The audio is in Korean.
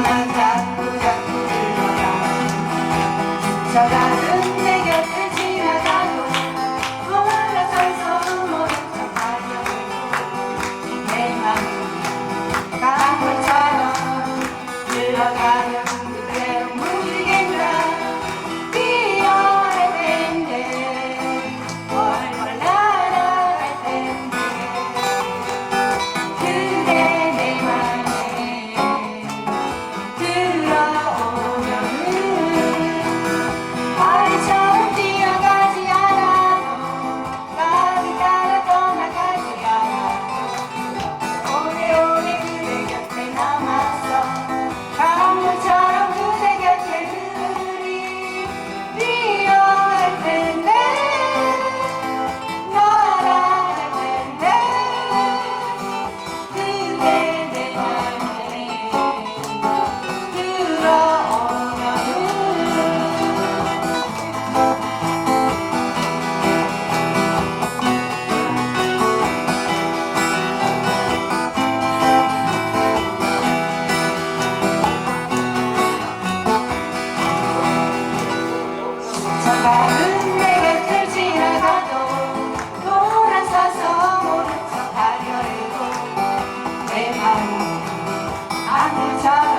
나만 자꾸 자꾸 들거라. 저 같은 내 곁을 지나가도 몰라서 모르던 가려고 내 맘이 강물처럼 들어가려고. 你唱